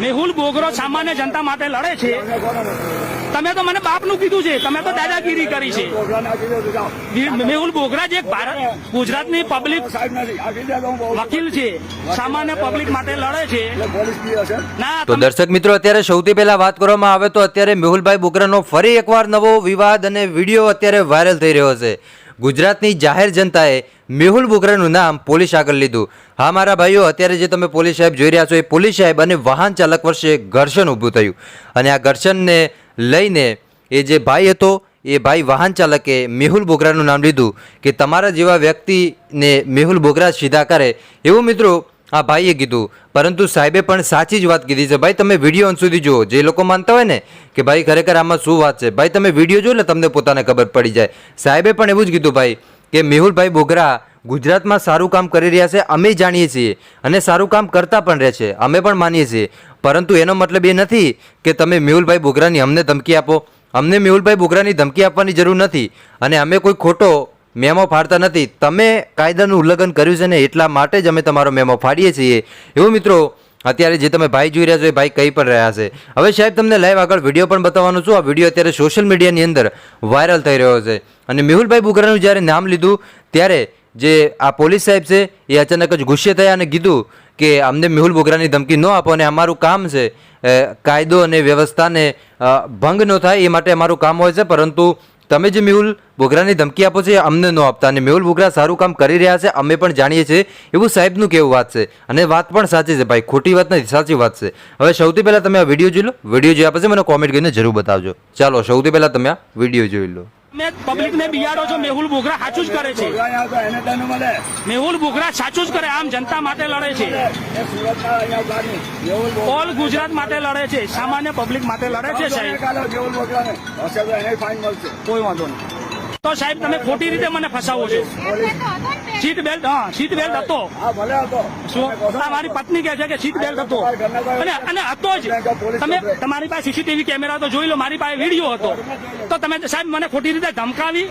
મેહુલ બોગરો સામાન્ય જનતા માટે લડે છે. તમે તો મને બાપનું કીધું છે. તમે તો દાદાગીરી કરી છે. મેહુલ બોગરા જે ભારત ગુજરાતની પબ્લિક વકીલ છે. સામાન્ય પબ્લિક માટે લડે છે. તો દર્શક મિત્રો અત્યારે સૌથી પહેલા વાત કરવામાં આવે તો અત્યારે મેહુલભાઈ બોગરાનો ફરી એકવાર નવો વિવાદ અને વીડિયો અત્યારે વાયરલ થઈ રહ્યો છે. ગુજરાતની જાહેર જનતાએ મેહુલ બોગરાનું નામ પોલીસ આગળ લીધું. હા, મારા ભાઈઓ, અત્યારે જે તમે પોલીસ સાહેબ જોઈ રહ્યા છો, એ પોલીસ સાહેબ અને વાહન ચાલક વચ્ચે ઘર્ષણ ઊભું થયું. અને આ ઘર્ષણને લઈને એ જે ભાઈ હતો, એ ભાઈ વાહન ચાલકે મેહુલ બોગરાનું નામ લીધું કે તમારા જેવા વ્યક્તિને મેહુલ બોગરા સીધા કરે. એવું મિત્રો આ ભાઈએ કીધું. પરંતુ સાહેબે પણ સાચી જ વાત કીધી છે. ભાઈ, તમે વીડિયો અંત સુધી જુઓ. જે લોકો માનતા હોય ને કે ભાઈ, ખરેખર આમાં શું વાત છે? ભાઈ, તમે વીડિયો જોઈ એટલે તમને પોતાને ખબર પડી જાય. સાહેબે પણ એવું જ કીધું ભાઈ કે મેહુલભાઈ બોગરા ગુજરાતમાં સારું કામ કરી રહ્યા છે, અમે જાણીએ છીએ. અને સારું કામ કરતા પણ રહે છે, અમે પણ માનીએ છીએ. પરંતુ એનો મતલબ એ નથી કે તમે મેહુલભાઈ બોગરાની અમને ધમકી આપો. અમને મેહુલભાઈ બોગરાની ધમકી આપવાની જરૂર નથી. અને અમે કોઈ ખોટો મેમો ફાડતા નથી. તમે કાયદાનું ઉલ્લંઘન કર્યું છે ને એટલા માટે જ અમે તમારો મેમો ફાડીએ છીએ. એવું મિત્રો, અત્યારે જે તમે ભાઈ જોઈ રહ્યા છો એ ભાઈ કહી પણ રહ્યા છે. હવે સાહેબ, તમને લાઈવ આગળ વીડિયો પણ બતાવવાનું છું. આ વીડિયો અત્યારે સોશિયલ મીડિયાની અંદર વાયરલ થઈ રહ્યો છે. અને મેહુલભાઈ બુગરાનું જ્યારે નામ લીધું, ત્યારે જે આ પોલીસ સાહેબ છે, એ અચાનક જ ગુસ્સે થયા અને કીધું કે અમને મેહુલ બોગરાની ધમકી ન આપો અને અમારું કામ છે કાયદો અને વ્યવસ્થાને ભંગ ન થાય એ માટે અમારું કામ હોય છે. પરંતુ તમે જે મેહુલ બોગરાની ધમકી આપો છો એ અમને ન આપતા અને મેહુલ બોગરા સારું કામ કરી રહ્યા છે, અમે પણ જાણીએ છીએ. એવું સાહેબનું કેવું વાત છે? અને વાત પણ સાચી છે ભાઈ, ખોટી વાત નથી, સાચી વાત છે. હવે સૌથી પહેલાં તમે આ વીડિયો જોઈ લો, વીડિયો જોયા પછી મને કોમેન્ટ કરીને જરૂર બતાવજો. ચાલો, સૌથી પહેલાં તમે આ વીડિયો જોઈ લો. પબ્લિક ને બિયાડો છો, મેહુલ બોગરા સાચું જ કરે છે. મેહુલ બોગરા સાચું જ કરે, આમ જનતા માટે લડે છે. ઓલ ગુજરાત માટે લડે છે, સામાન્ય પબ્લિક માટે લડે છે, સાહેબ. કોઈ વાંધો નહીં. તો સાહેબ તમે ખોટી રીતે મને ફસાવો છો. સીટ બેલ્ટ હા સીટ બેલ્ટ હતો. શું? મારી પત્ની કહે છે કે સીટ બેલ્ટ હતો. અને અને હતો જ. તમે તમારી પાસે સીસીટીવી કેમેરા તો જોઈ લો મારી પાસે વીડિયો હતો. તો તમે સાહેબ મને ખોટી રીતે ધમકાવી.